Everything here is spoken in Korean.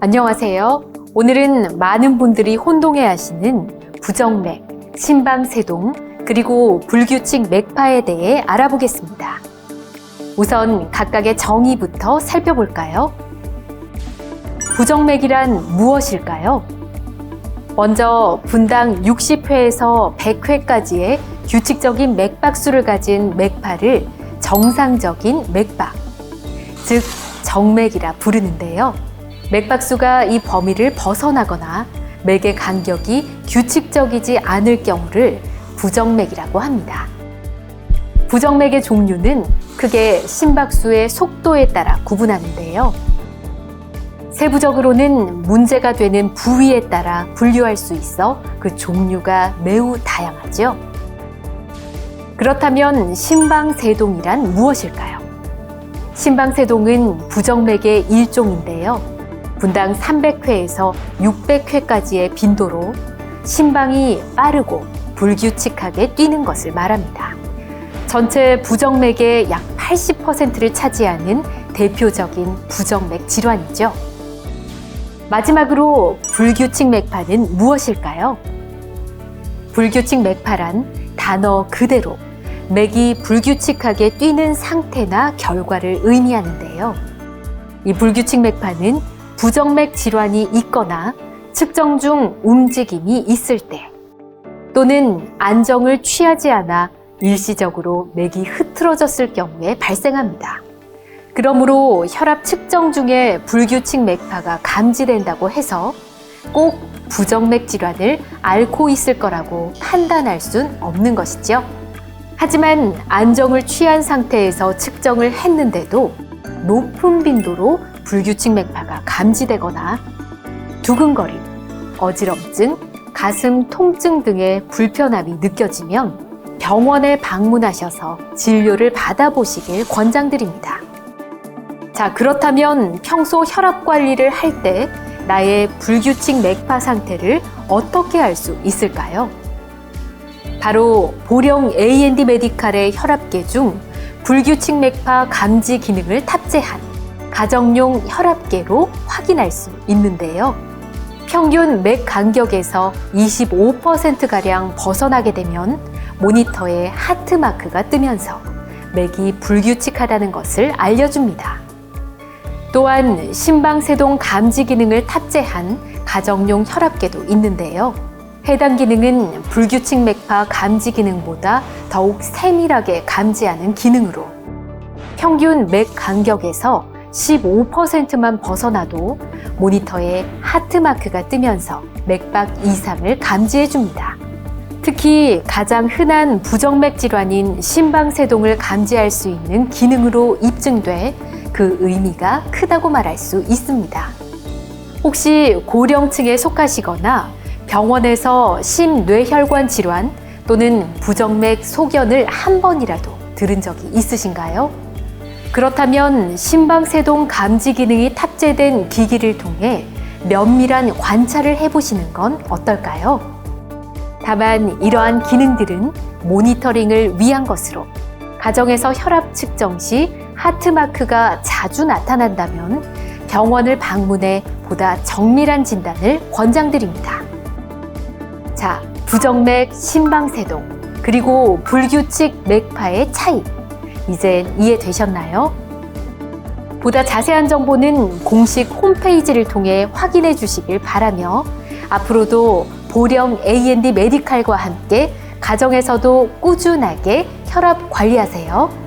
안녕하세요. 오늘은 많은 분들이 혼동해 하시는 부정맥, 심방세동, 그리고 불규칙 맥파에 대해 알아보겠습니다. 우선 각각의 정의부터 살펴볼까요? 부정맥이란 무엇일까요? 먼저 분당 60회에서 100회까지의 규칙적인 맥박수를 가진 맥파를 정상적인 맥박, 즉 정맥이라 부르는데요. 맥박수가 이 범위를 벗어나거나 맥의 간격이 규칙적이지 않을 경우를 부정맥이라고 합니다. 부정맥의 종류는 크게 심박수의 속도에 따라 구분하는데요. 세부적으로는 문제가 되는 부위에 따라 분류할 수 있어 그 종류가 매우 다양하죠. 그렇다면 심방세동이란 무엇일까요? 심방세동은 부정맥의 일종인데요. 분당 300회에서 600회까지의 빈도로 심방이 빠르고 불규칙하게 뛰는 것을 말합니다. 전체 부정맥의 약 80%를 차지하는 대표적인 부정맥 질환이죠. 마지막으로 불규칙 맥파는 무엇일까요? 불규칙 맥파란 단어 그대로 맥이 불규칙하게 뛰는 상태나 결과를 의미하는데요. 이 불규칙 맥파는 부정맥 질환이 있거나 측정 중 움직임이 있을 때 또는 안정을 취하지 않아 일시적으로 맥이 흐트러졌을 경우에 발생합니다. 그러므로 혈압 측정 중에 불규칙 맥파가 감지된다고 해서 꼭 부정맥 질환을 앓고 있을 거라고 판단할 순 없는 것이죠. 하지만 안정을 취한 상태에서 측정을 했는데도 높은 빈도로 불규칙 맥파가 감지되거나 두근거림, 어지럼증, 가슴 통증 등의 불편함이 느껴지면 병원에 방문하셔서 진료를 받아보시길 권장드립니다. 자, 그렇다면 평소 혈압 관리를 할 때 나의 불규칙 맥파 상태를 어떻게 알 수 있을까요? 바로 보령 A&D 메디칼의 혈압계 중 불규칙 맥파 감지 기능을 탑재한 가정용 혈압계로 확인할 수 있는데요. 평균 맥 간격에서 25%가량 벗어나게 되면 모니터에 하트 마크가 뜨면서 맥이 불규칙하다는 것을 알려줍니다. 또한 심방세동 감지 기능을 탑재한 가정용 혈압계도 있는데요. 해당 기능은 불규칙 맥파 감지 기능보다 더욱 세밀하게 감지하는 기능으로 평균 맥 간격에서 15%만 벗어나도 모니터에 하트 마크가 뜨면서 맥박 이상을 감지해 줍니다. 특히 가장 흔한 부정맥 질환인 심방세동을 감지할 수 있는 기능으로 입증돼 그 의미가 크다고 말할 수 있습니다. 혹시 고령층에 속하시거나 병원에서 심뇌혈관 질환 또는 부정맥 소견을 한 번이라도 들은 적이 있으신가요? 그렇다면 심방세동 감지 기능이 탑재된 기기를 통해 면밀한 관찰을 해보시는 건 어떨까요? 다만 이러한 기능들은 모니터링을 위한 것으로 가정에서 혈압 측정 시 하트마크가 자주 나타난다면 병원을 방문해 보다 정밀한 진단을 권장드립니다. 자, 부정맥, 심방세동, 그리고 불규칙 맥파의 차이. 이제 이해되셨나요? 보다 자세한 정보는 공식 홈페이지를 통해 확인해 주시길 바라며 앞으로도 보령 A&D 메디칼과 함께 가정에서도 꾸준하게 혈압 관리하세요.